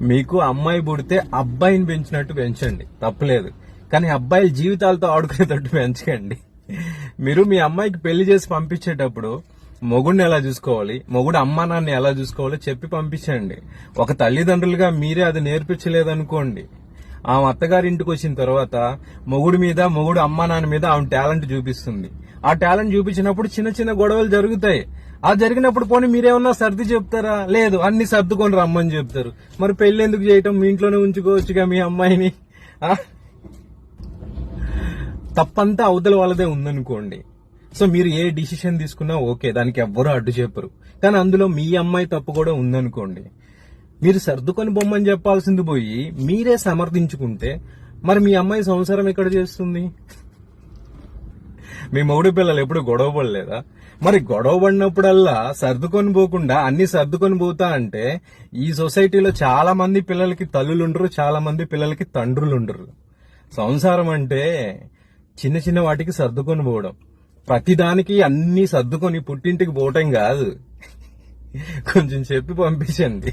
మీకు అమ్మాయి పుడితే అబ్బాయిని పెంచినట్టు పెంచండి. తప్పలేదు. కానీ అబ్బాయిల జీవితాలతో ఆడుకునేటట్టు పెంచకండి. మీరు మీ అమ్మాయికి పెళ్ళి చేసి పంపించేటప్పుడు మొగుడిని ఎలా చూసుకోవాలి? మొగుడు అమ్మా నాన్న ఎలా చూసుకోవాలో చెప్పి పంపించండి. ఒక తల్లిదండ్రులుగా మీరే అది నేర్పించలేదనుకోండి. ఆమె అత్తగారి ఇంటికి వచ్చిన తర్వాత మొగుడు మీద మొగుడు అమ్మా నాన్న మీద ఆమె టాలెంట్ చూపిస్తుంది. ఆ టాలెంట్ చూపించినప్పుడు చిన్న చిన్న గొడవలు జరుగుతాయి. ఆ జరిగినప్పుడు పోనీ మీరేమన్నా సర్ది చెప్తారా? లేదు అన్ని సర్దుకొని రమ్మని చెప్తారు. మరి పెళ్ళి ఎందుకు చేయటం? మీ ఇంట్లోనే ఉంచుకోవచ్చుగా మీ అమ్మాయిని. తప్పంతా అవతల వాళ్ళదే ఉందనుకోండి. సో మీరు ఏ డిసిషన్ తీసుకున్నా ఓకే దానికి ఎవ్వరూ అడ్డు చెప్పరు. కానీ అందులో మీ అమ్మాయి తప్పు కూడా ఉందనుకోండి. మీరు సర్దుకొని బొమ్మని చెప్పాల్సింది పోయి మీరే సమర్థించుకుంటే మరి మీ అమ్మాయి సంసారం ఎక్కడ చేస్తుంది? మీ మౌడి పిల్లలు ఎప్పుడు గొడవ పడలేదా? మరి గొడవ పడినప్పుడల్లా సర్దుకొని పోకుండా అన్ని సర్దుకొని పోతా అంటే ఈ సొసైటీలో చాలా మంది పిల్లలకి తల్లులుండరు చాలా మంది పిల్లలకి తండ్రులుండరు. సంసారం అంటే చిన్న చిన్న వాటికి సర్దుకొని పోవడం. ప్రతిదానికి అన్ని సర్దుకొని పుట్టింటికి పోవటం కాదు. కొంచెం చెప్పి పంపించండి.